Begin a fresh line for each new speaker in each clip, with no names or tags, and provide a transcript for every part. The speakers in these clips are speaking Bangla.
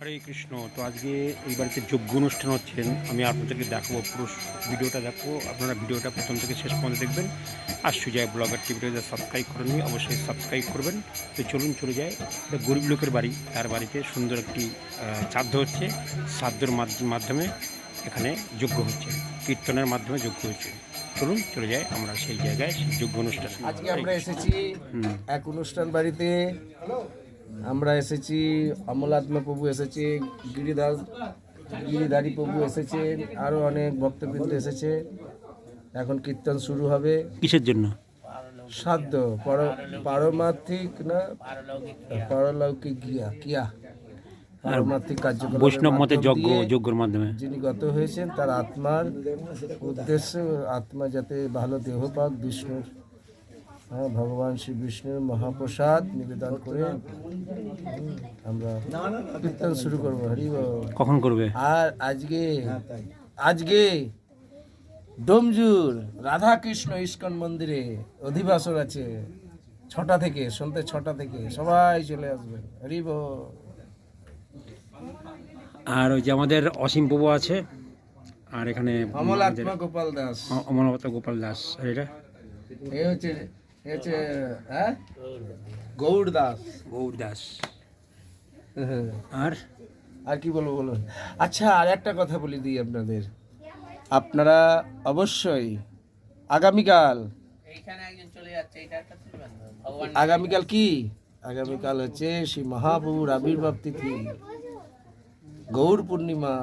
হরে কৃষ্ণ। তো আজকে এই বাড়িতে যোগ্য অনুষ্ঠান হচ্ছেন আমি আপনাদেরকে দেখাবো পুরো ভিডিওটা দেখব আপনারা ভিডিওটা প্রথম থেকে শেষ পর্যন্ত দেখবেন। আর সুজয় ব্লগার টিভিটা সাবস্ক্রাইব করেননি অবশ্যই সাবস্ক্রাইব করবেন। তো চলুন চলে যায় এটা গরিব লোকের বাড়ি। তার বাড়িতে সুন্দর একটি শ্রাদ্ধ হচ্ছে। শ্রাদ্ধর মাধ্য- মাধ্যমে এখানে যোগ্য হচ্ছে। কীর্তনের মাধ্যমে যোগ্য হচ্ছে। চলুন চলে যায় আমরা সেই জায়গায় সেই যোগ্য অনুষ্ঠান।
আজকে আমরা এসেছি এক অনুষ্ঠান বাড়িতে। আমরা এসেছি অমলাত্মা প্রভু এসেছে গিরিদাস গিরিধারী প্রভু এসেছেন আরও অনেক ভক্তবৃন্দ এসেছে। এখন কীর্তন শুরু হবে।
কিসের জন্য?
সাধ্য পর- পারমার্থিক না? পারলৌকিক গিয়া কিয়া। পারমার্থিক কার্যকলাপ
বৈষ্ণব মতে যজ্ঞ যজ্ঞর মাধ্যমে।
যিনি গত হয়েছেন তার আত্মার উদ্দেশ্য আত্মা যাতে ভালো দেহ পাক বিষ্ণুর ভগবান শ্রী বিষ্ণুর মহাপ্রসাদ নিবেদন করে আমরা কীর্তন শুরু করব। হরি।
কখন করবে?
আর আজকে আজকে ডোমজুর রাধাকৃষ্ণ ইস্কন মন্দিরে অধিবাসর আছে ছটা থেকে সন্ধ্যে ছটা থেকে সবাই চলে আসবে। হরি
আর ওই যে আমাদের অসীম প্রভু আছে আর এখানে
অমলাত্মা গোপাল দাস।
অ- অমলাবত গোপাল দাস এটা?
এ হচ্ছে হচ্ছে হ্যাঁ? গৌড় দাস
গৌর দাস আর?
আর কি বলব বলুন? আচ্ছা আর একটা কথা বলে দিই আপনাদের। আপনারা অবশ্যই আগামীকাল আগামীকাল কি? আগামীকাল হচ্ছে শ্রী মহাপ্রভুর আবির্ভাব তিথি। গৌর পূর্ণিমা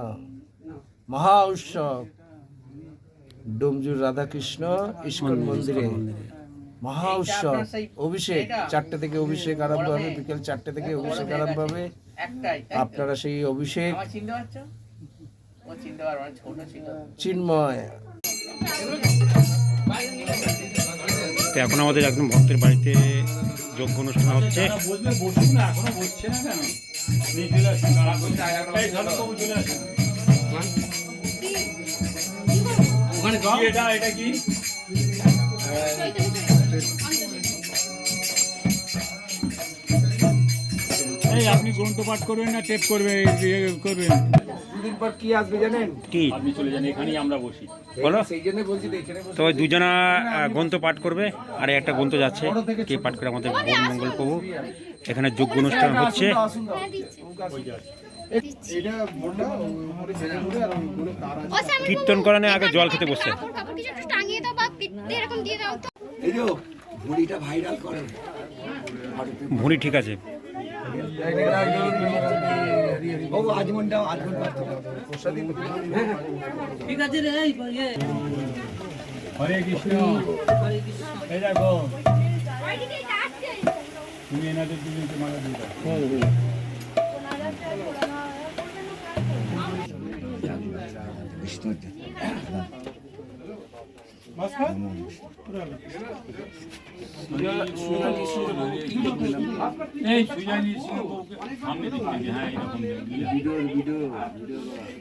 মহা উৎসব। ডোমজুর রাধাকৃষ্ণ ইস্কন মন্দিরে। মহা উৎসব অভিষেক চারটে থেকে অভিষেক আরম্ভ হবে বিকেল চারটে থেকে অভিষেক আরম্ভ হবে। আপনারা সেই অভিষেক। চিন্ময়।
তো এখন আমাদের একদম ভক্তের বাড়িতে যোগ্য অনুষ্ঠান হচ্ছে।
এই আপনি গ্রন্থ পাঠ করবেন না টেপ করবে করবেন?
দুদিন পর কি আসবে জানেন?
কি?
আপনি চলে যান এখানেই আমরা বসি।
বলো।
সেই জন্য বলছি তো এখানে বসে-
তো ওই দুজনা গ্রন্থ পাঠ করবে আর একটা গ্রন্থ যাচ্ছে কে পাঠ করে আমাদের মঙ্গল প্রভু। এখানে যোগ্য অনুষ্ঠান হচ্ছে। কীর্তন করানোর আগে জল খেতে বসছে।
কাপড় কাপড় কিছু একটু টাঙিয়ে দাও বা পিঠ- এরকম দিয়ে দাও তো।
ভুঁড়ি ঠিক আছে।
হরে কৃষ্ণ। এই দেখো। তুমি এনাদের দুজনকে মালা দিয়ে দাও।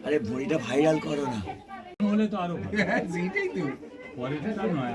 আরে বড়িটা ভাইরাল করো না।
হলে তো আরও। পরে তো। নয়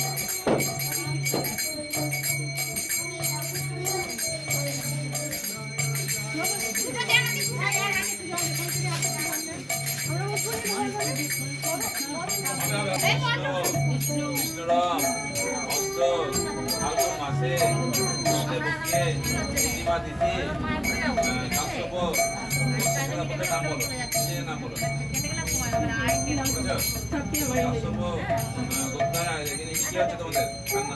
এই
রাম ভক্ত ফাল্গুন মাসে বুকে পূর্ণিমা তিথি কাশ্যপ নাম বলো নিজের নাম বলো? কাশ্যপ গোত্রা কি হচ্ছে তোমাদের রান্না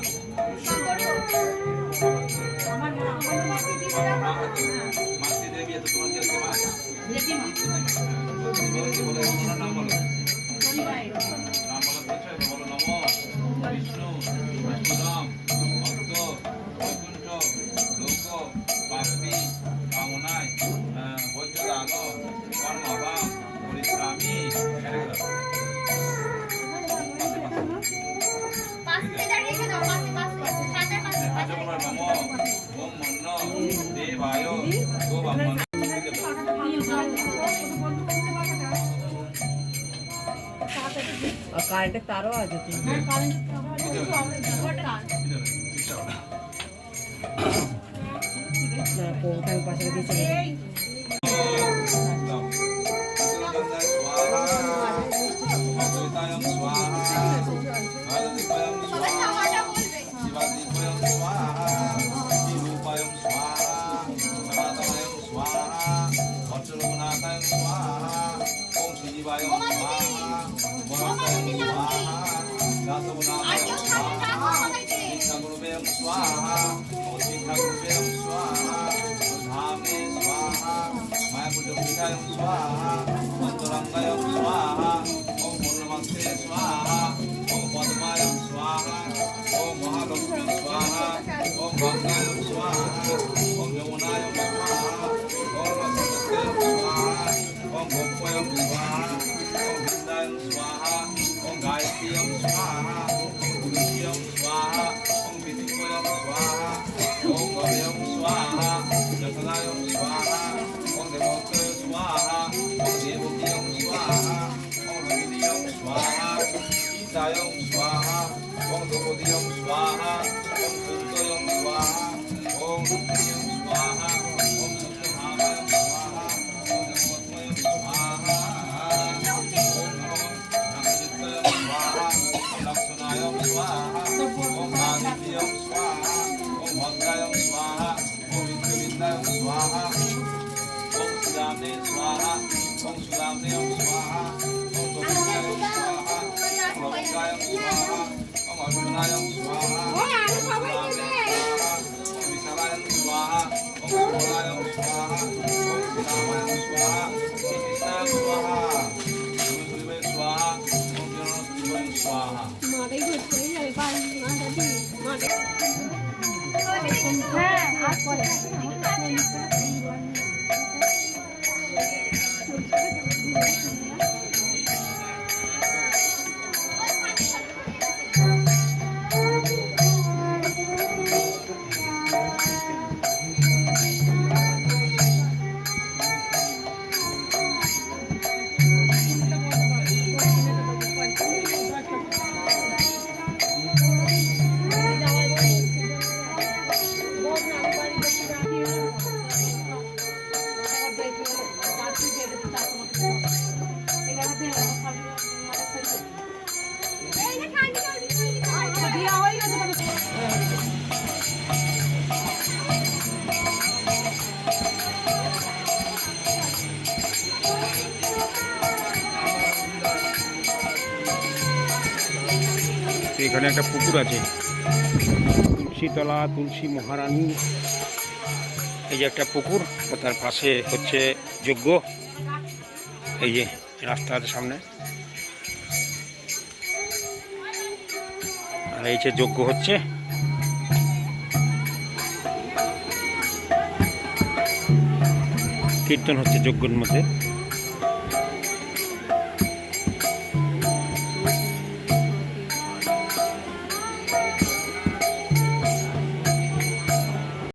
মাতৃ দেবী তো তোমার নাম বলা
কারেন্টের তারও আছে তো না কোথায় Om Bhopayam
Swaha Om Vindayam Swaha स्वाहा मायापुजमुखाय स्वाहा अन्तरङ्गाय स्वाहा ॐ पूर्णमस्ते स्वाहा ॐ पद्माय स्वाहा ॐ महालक्ष्मी स्वाहा ॐ गङ्गाय स्वाहा ॐ यमुनाय स्वाहा ॐ वसुमते स्वाहा ॐ गोपय स्वाहा ॐ वृन्दाय स्वाहा ॐ गायत्र्यं स्वाहा ॐ गुरुभ्यं स्वाहा ॐ विधिपयं स्वाहा ॐ गव्यं स्वाहा जठरायं स्वाहा ॐ देवोत्तय स्वाहा ॐ देवकीयं स्वाहा ॐ लविनीयं स्वाहा सीतायं स्वाहा ॐ द्रौपदीयं स्वाहा ॐ कुन्तयं स्वाहा ॐ रुक्मिणीयं सुदाम्ने स्वाहा ॐ सुदाम्नेयं स्वाहा ॐ तोषणायं स्वाहा ॐ भवकायं स्वाहा ॐ अर्जुनायं स्वाहा ॐ सुदाम्ने स्वाहा ॐ विशालायं स्वाहा ॐ सुबलायं स्वाहा ॐ श्रीरामायं स्वाहा श्रीकृष्णाय स्वाहा सुरसुरिवे स्वाहा ॐ किरणोत्सवं स्वाहा
তো এখানে একটা পুকুর আছে। তুলসীতলা, তুলসী মহারানী। এই যে একটা পুকুর তার পাশে হচ্ছে যজ্ঞ। এই যে রাস্তার সামনে। আর এই যে যজ্ঞ হচ্ছে। কীর্তন হচ্ছে যজ্ঞর মধ্যে।